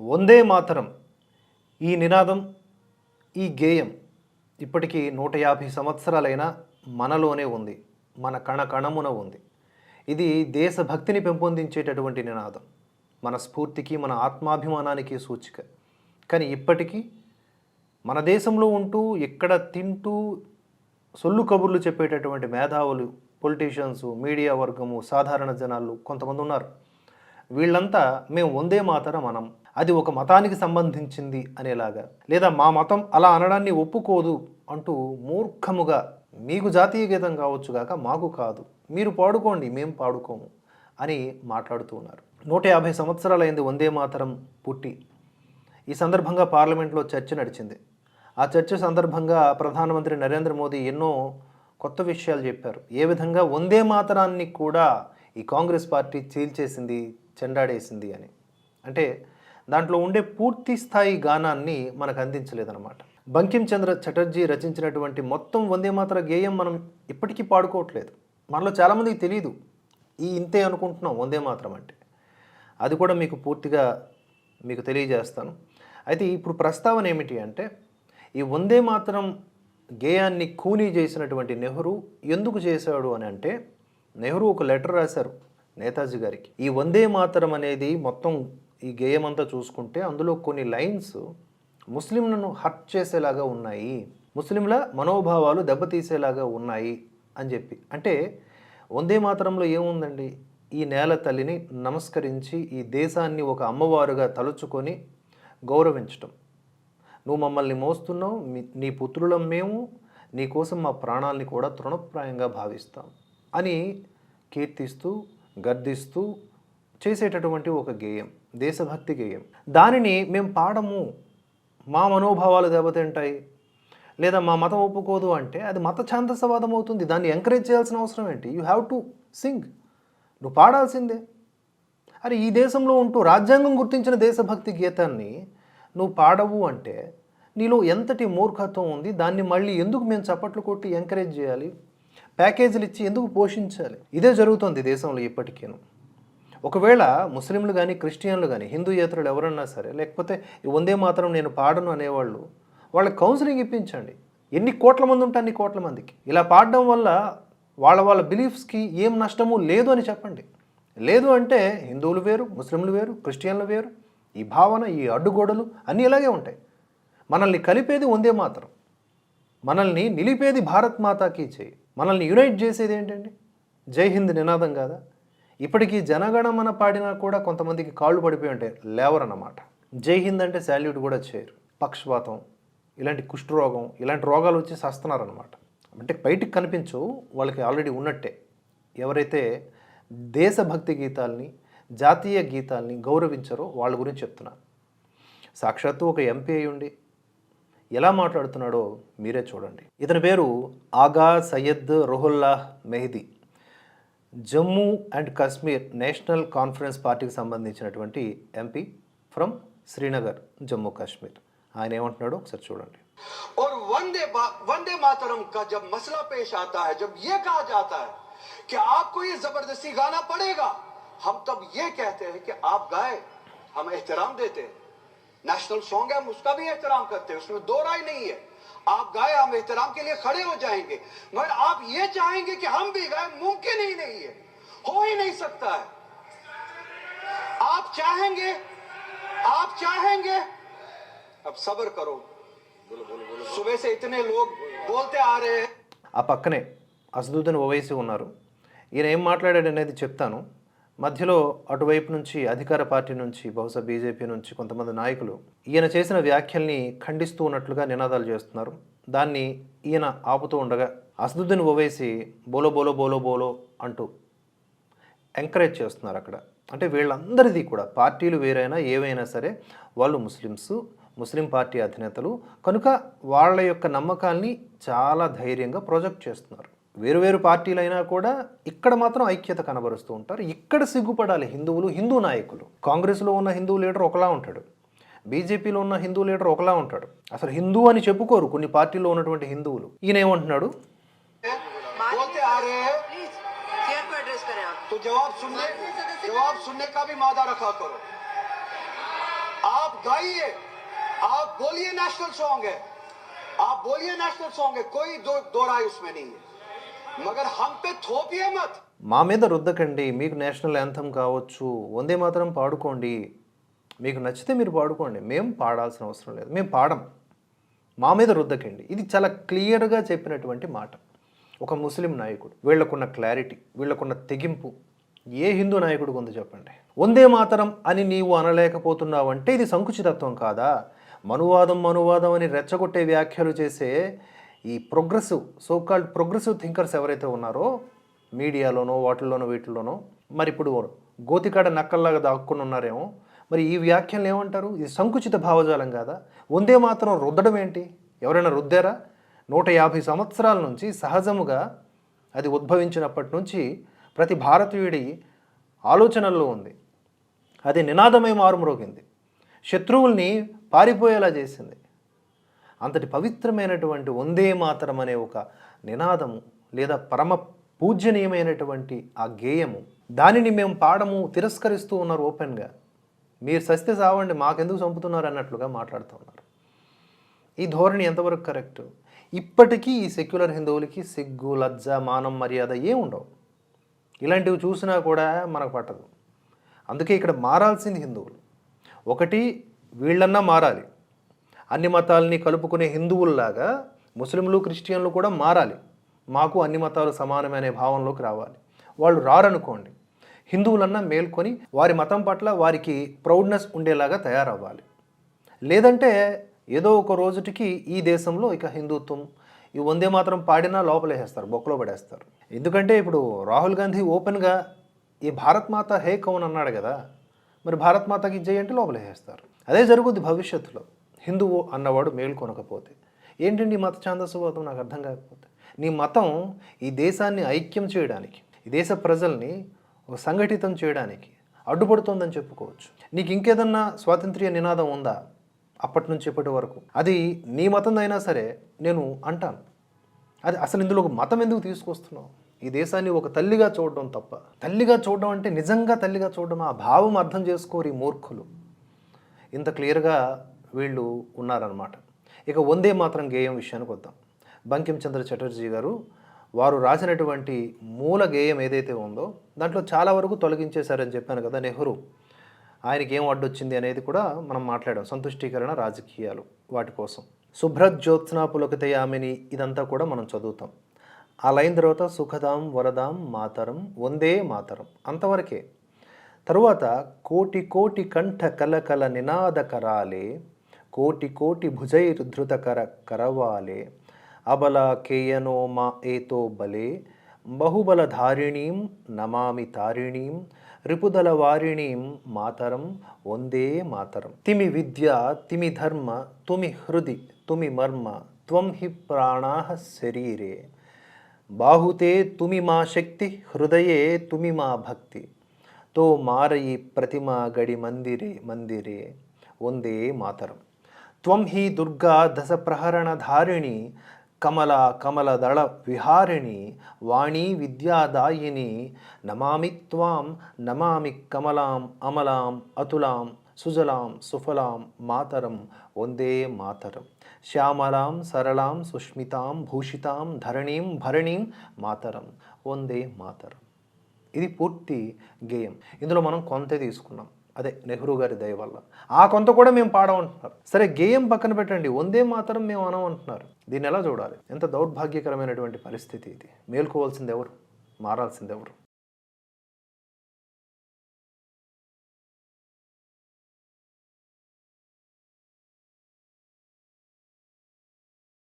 వందే మాతరం ఈ నినాదం ఈ గేయం ఇప్పటికీ నూట యాభై సంవత్సరాలైనా మనలోనే ఉంది మన కణ కణమున ఉంది. ఇది దేశభక్తిని పెంపొందించేటటువంటి నినాదం. మన స్ఫూర్తికి మన ఆత్మాభిమానానికి సూచిక. కానీ ఇప్పటికీ మన దేశంలో ఉంటూ ఎక్కడ తింటూ సొల్లు కబుర్లు చెప్పేటటువంటి మేధావులు పొలిటీషియన్స్ మీడియా వర్గము సాధారణ జనాలు కొంతమంది ఉన్నారు. వీళ్ళంతా మేము వందే మాతరం మనం అది ఒక మతానికి సంబంధించింది అనేలాగా. లేదా మా మతం అలా అనడాన్ని ఒప్పుకోదు అంటూ మూర్ఖముగా మీకు జాతీయ గీతం కావచ్చు కాక మాకు కాదు. మీరు పాడుకోండి మేము పాడుకోము అని మాట్లాడుతూ ఉన్నారు. నూట యాభై సంవత్సరాలైంది వందే మాతరం పుట్టి. ఈ సందర్భంగా పార్లమెంట్లో చర్చ నడిచింది. ఆ చర్చ సందర్భంగా ప్రధానమంత్రి నరేంద్ర మోదీ ఎన్నో కొత్త విషయాలు చెప్పారు. ఏ విధంగా వందే మాతరాన్ని కూడా ఈ కాంగ్రెస్ పార్టీ చీల్చేసింది చెండాడేసింది అని. అంటే దాంట్లో ఉండే పూర్తి స్థాయి గానాన్ని మనకు అందించలేదన్నమాట. బంకిం చంద్ర చటర్జీ రచించినటువంటి మొత్తం వందే మాత్ర గేయం మనం ఇప్పటికీ పాడుకోవట్లేదు. మనలో చాలామందికి తెలియదు ఈ ఇంతే అనుకుంటున్నాం వందే మాత్రం అంటే. అది కూడా మీకు పూర్తిగా మీకు తెలియజేస్తాను. అయితే ఇప్పుడు ప్రస్తావన ఏమిటి అంటే ఈ వందే మాత్రం గేయాన్ని కూనీ చేసినటువంటి నెహ్రూ ఎందుకు చేశాడు అని అంటే నెహ్రూ ఒక లెటర్ రాశారు నేతాజీ గారికి. ఈ వందే మాతరం అనేది మొత్తం ఈ గేయం అంతా చూసుకుంటే అందులో కొన్ని లైన్స్ ముస్లింలను హర్ట్ చేసేలాగా ఉన్నాయి. ముస్లింల మనోభావాలు దెబ్బతీసేలాగా ఉన్నాయి అని చెప్పి. అంటే వందే మాత్రంలో ఏముందండి? ఈ నేల తల్లిని నమస్కరించి ఈ దేశాన్ని ఒక అమ్మవారుగా తలుచుకొని గౌరవించటం. నువ్వు మమ్మల్ని మోస్తున్నావు నీ పుత్రులం మేము నీకోసం మా ప్రాణాలని కూడా తృణప్రాయంగా భావిస్తాం అని కీర్తిస్తూ గర్దిస్తూ చేసేటటువంటి ఒక గేయం. దేశభక్తి గేయం. దానిని మేము పాడము. మా మనోభావాలు దెబ్బతింటాయి. లేదా మా మతం ఒప్పుకోదు అంటే అది మత ఛాందసవాదం అవుతుంది. దాన్ని ఎంకరేజ్ చేయాల్సిన అవసరం ఏంటి? యూ హ్యావ్ టు సింగ్ నువ్వు పాడాల్సిందే. అరే ఈ దేశంలో ఉంటూ రాజ్యాంగం గుర్తించిన దేశభక్తి గీతాన్ని నువ్వు పాడవు అంటే నీలో ఎంతటి మూర్ఖత్వం ఉంది? దాన్ని మళ్ళీ ఎందుకు మేము చప్పట్లు కొట్టి ఎంకరేజ్ చేయాలి? ప్యాకేజీలు ఇచ్చి ఎందుకు పోషించాలి? ఇదే జరుగుతుంది దేశంలో ఇప్పటికీను. ఒకవేళ ముస్లింలు కానీ క్రిస్టియన్లు కానీ హిందూయేతరులు ఎవరన్నా సరే లేకపోతే వందే మాత్రం నేను పాడను అనేవాళ్ళు వాళ్ళకి కౌన్సిలింగ్ ఇప్పించండి. ఎన్ని కోట్ల మంది ఉంటే అన్ని కోట్ల మందికి. ఇలా పాడడం వల్ల వాళ్ళ వాళ్ళ బిలీఫ్స్కి ఏం నష్టము లేదు అని చెప్పండి. లేదు అంటే హిందువులు వేరు ముస్లింలు వేరు క్రిస్టియన్లు వేరు ఈ భావన ఈ అడ్డుగోడలు అన్నీ ఇలాగే ఉంటాయి. మనల్ని కలిపేది వందే మాత్రం మనల్ని నిలిపేది భారత్ మాతాకి చేయి మనల్ని యునైట్ చేసేది ఏంటండి? జై హింద్ నినాదం కాదా? ఇప్పటికీ జనగణమన పాడినా కూడా కొంతమందికి కాళ్ళు పడిపోయి ఉంటాయి. లేవరన్నమాట. జై హింద్ అంటే శాల్యూట్ కూడా చేయరు. పక్షపాతం ఇలాంటి కుష్ఠరోగం ఇలాంటి రోగాలు వచ్చి సస్తున్నారనమాట అంటే బయటికి కనిపించు వాళ్ళకి ఆల్రెడీ ఉన్నట్టే. ఎవరైతే దేశభక్తి గీతాల్ని జాతీయ గీతాల్ని గౌరవించారో వాళ్ళ గురించి చెప్తున్నాను సాక్షాత్తు ఒక ఎంపీ అయి ఉండి ఎలా మాట్లాడుతున్నాడో మీరే చూడండి. ఇతని పేరు Aga Syed Ruhullah Mehdi. Jammu and Kashmir national conference పార్టీకి సంబంధించినటువంటి ఎంపీ ఫ్రమ్ శ్రీనగర్ జమ్మూ కాశ్మీర్ ఆయన ఏమంటున్నాడో ఒకసారి చూడండి और वंदे बा- वंदे मातरम का जब मसला पेश आता है जब ये कहा जाता है कि आपको ये जबरदस्ती गाना पड़ेगा हम तब ये कहते हैं कि आप गाए हम एहतराम देते हैं नेशनल सॉन्ग है हम उसका भी एहतराम करते हैं उसमें दो राय नहीं है आप गाए हम एहतराम के लिए खड़े हो जाएंगे मगर आप ये चाहेंगे कि हम भी गाए मुमकिन ही नहीं है हो ही नहीं सकता है आप चाहेंगे आप चाहेंगे अब सब्र करो सुबह से इतने लोग बोलते आ रहे हैं ఆ పక్కనే అసదుద్దీన్ ఓవైసీ ఉన్నారు ఈయన ఏం మాట్లాడాడు అనేది చెప్తాను మధ్యలో అటువైపు నుంచి అధికార పార్టీ నుంచి బహుశా బీజేపీ నుంచి కొంతమంది నాయకులు ఈయన చేసిన వ్యాఖ్యల్ని ఖండిస్తూ ఉన్నట్లుగా నినాదాలు చేస్తున్నారు. దాన్ని ఈయన ఆపుతూ ఉండగా అసదుద్దీన్ ఓవేసి బోలో బోలో బోలో బోలో అంటూ ఎంకరేజ్ చేస్తున్నారు అక్కడ. అంటే వీళ్ళందరిది కూడా పార్టీలు వేరైనా ఏవైనా సరే వాళ్ళు ముస్లిమ్స్ ముస్లిం పార్టీ అధినేతలు. కనుక వాళ్ళ యొక్క నమ్మకాల్ని చాలా ధైర్యంగా ప్రొజెక్ట్ చేస్తున్నారు. వేరు వేరు పార్టీలైనా కూడా ఇక్కడ మాత్రం ఐక్యత కనబరుస్తూ ఉంటారు ఇక్కడ సిగ్గుపడాలి హిందువులు హిందూ నాయకులు కాంగ్రెస్లో ఉన్న హిందూ లీడర్ ఒకలా ఉంటాడు బీజేపీలో ఉన్న హిందూ లీడర్ ఒకలా ఉంటాడు అసలు హిందూ అని చెప్పుకోరు కొన్ని పార్టీల్లో ఉన్నటువంటి హిందువులు ఈయన ఏమంటున్నాడు बोलते आ रहे हैं प्लीज चेयर को एड्रेस करें आप तो जवाब सुनने जवाब सुनने का भी मादा रखा करो आप गाइए आप बोलिए नेशनल सॉन्ग है आप बोलिए नेशनल सॉन्ग है कोई दो, दो राय उसमें नहीं है మా మీద రుద్దకండి మీకు నేషనల్ యాంథమ్ కావచ్చు. వందే మాత్రం పాడుకోండి. మీకు నచ్చితే మీరు పాడుకోండి. మేము పాడాల్సిన అవసరం లేదు. మేము పాడం. మా మీద రుద్దకండి. ఇది చాలా క్లియర్గా చెప్పినటువంటి మాట. ఒక ముస్లిం నాయకుడు వీళ్ళకున్న క్లారిటీ వీళ్ళకున్న తెగింపు. ఏ హిందూ నాయకుడికి ఉంది చెప్పండి? వందే మాతరం అని నీవు అనలేకపోతున్నావు అంటే ఇది సంకుచితత్వం కాదా? మనువాదం మనువాదం అని రెచ్చగొట్టే వ్యాఖ్యలు చేసే ఈ ప్రోగ్రెసివ్ సోకాల్డ్ ప్రోగ్రెసివ్ థింకర్స్ ఎవరైతే ఉన్నారో మీడియాలోనో వాటిల్లోనో వీటిల్లోనో మరి ఇప్పుడు గోతికాడ నక్కల్లాగా దాక్కుని ఉన్నారేమో మరి ఈ వ్యాఖ్యలు ఏమంటారు? ఇది సంకుచిత భావజాలం కాదా? వందే మాత్రం రుద్దడం ఏంటి? ఎవరైనా రుద్దారా? నూట యాభై సంవత్సరాల నుంచి సహజముగా అది ఉద్భవించినప్పటి నుంచి ప్రతి భారతీయుడి ఆలోచనల్లో ఉంది. అది నినాదమై మారుమ్రోగింది. శత్రువుల్ని పారిపోయేలా చేసింది. అంతటి పవిత్రమైనటువంటి వందే మాతరం అనే ఒక నినాదము లేదా పరమ పూజ్యనీయమైనటువంటి ఆ గేయము. దానిని మేము పాడము తిరస్కరిస్తూ ఉన్నారు ఓపెన్గా. మీరు సస్తే సావండి మాకెందుకు చంపుతున్నారు అన్నట్లుగా మాట్లాడుతూ ఉన్నారు. ఈ ధోరణి ఎంతవరకు కరెక్ట్? ఇప్పటికీ ఈ సెక్యులర్ హిందువులకి సిగ్గు లజ్జ మానం మర్యాద ఏ ఉండవు. ఇలాంటివి చూసినా కూడా మనకు పట్టదు. అందుకే ఇక్కడ మారాల్సింది హిందువులు. ఒకటి వీళ్ళన్నా మారాలి. అన్ని మతాలని కలుపుకునే హిందువుల్లాగా ముస్లింలు క్రిస్టియన్లు కూడా మారాలి. మాకు అన్ని మతాలు సమానమే అనే భావంలోకి రావాలి. వాళ్ళు రారనుకోండి. హిందువులన్నా మేల్కొని వారి మతం పట్ల వారికి ప్రౌడ్నెస్ ఉండేలాగా తయారవ్వాలి. లేదంటే ఏదో ఒక రోజుటికి ఈ దేశంలో ఇక హిందుత్వం ఈ వందే మాత్రం పాడినా లోపలేసేస్తారు బొక్కలో పడేస్తారు. ఎందుకంటే ఇప్పుడు రాహుల్ గాంధీ ఓపెన్గా ఈ భారత్ మాత హే కౌన్ అన్నాడు కదా మరి భారత్ మాతకి ఇచ్చేయంటే లోపలేసేస్తారు. అదే జరుగుద్ది భవిష్యత్తులో. హిందువు అన్నవాడు మేల్కొనకపోతే ఏంటండి ఈ మత ఛాందస్సువాదం నాకు అర్థం కాకపోతే. నీ మతం ఈ దేశాన్ని ఐక్యం చేయడానికి ఈ దేశ ప్రజల్ని ఒక సంఘటితం చేయడానికి అడ్డుపడుతోందని చెప్పుకోవచ్చు. నీకు ఇంకేదన్నా స్వాతంత్ర్య నినాదం ఉందా? అప్పటి నుంచి ఇప్పటి వరకు. అది నీ మతం అయినా సరే నేను అంటాను. అది అసలు ఇందులో ఒక మతం ఎందుకు తీసుకొస్తున్నావు? ఈ దేశాన్ని ఒక తల్లిగా చూడడం తప్ప. తల్లిగా చూడడం అంటే నిజంగా తల్లిగా చూడడం ఆ భావం అర్థం చేసుకోరు ఈ మూర్ఖులు. ఇంత క్లియర్గా వీళ్ళు ఉన్నారనమాట ఇక వందే మాత్రం గేయం విషయానికి వద్దాం. బంకించంద్ర చటర్జీ గారు వారు రాసినటువంటి మూల గేయం ఏదైతే ఉందో దాంట్లో చాలా వరకు తొలగించేశారని చెప్పాను కదా నెహ్రూ. ఆయనకి ఏం అడ్డొచ్చింది అనేది కూడా మనం మాట్లాడాం. సంతుష్టీకరణ రాజకీయాలు వాటి కోసం. శుభ్రత్ జ్యోత్స్నా పులకితయామిని ఇదంతా కూడా మనం చదువుతాం. ఆ లైన్ తర్వాత సుఖదాం వరదాం మాతరం వందే మాతరం అంతవరకే. తరువాత కోటి కోటి కంఠ కలకల నినాదకరాలే కోటి కోటి భుజైర్ధృతకర కరవాలే అబల కేయనో మా ఏతో బలే బహుబలధారిణీం నమామి తారిణీం రిపుదల వారిణీం మాతరం వందే మాతరం. తిమి విద్య తిమి ధర్మ తుమి హృది తుమి మర్మ త్వం హి ప్రాణా శరీరే. బాహుతే తుమి మా శక్తి హృదయే తుమి మా భక్తి. తో మారయి ప్రతిమా గడి మందిరే మందిరే వందే మాతరం. త్వం హి దుర్గా దశ ప్రహరణధారిణి కమల కమలదళ విహారిణి వాణీ విద్యాదాయిని నమామి త్వాం నమామి కమలాం అమలాం అతులాం సుజలాం సుఫలాం మాతరం వందే మాతరం. శ్యామలాం సరళాం సుష్మితాం భూషితాం ధరణీం భరణీం మాతరం వందే మాతరం. ఇది పూర్తి గేయం. ఇందులో మనం కొంత తీసుకున్నాం. అదే నెహ్రూ గారి దయ వల్ల. ఆ కొంత కూడా మేము పాడమంటున్నారు. సరే గేయం పక్కన పెట్టండి. వందే మాత్రం మేము అనమంటున్నారు. దీన్ని ఎలా చూడాలి? ఎంత దౌర్భాగ్యకరమైనటువంటి పరిస్థితి ఇది. మేల్కోవాల్సింది ఎవరు మారాల్సింది ఎవరు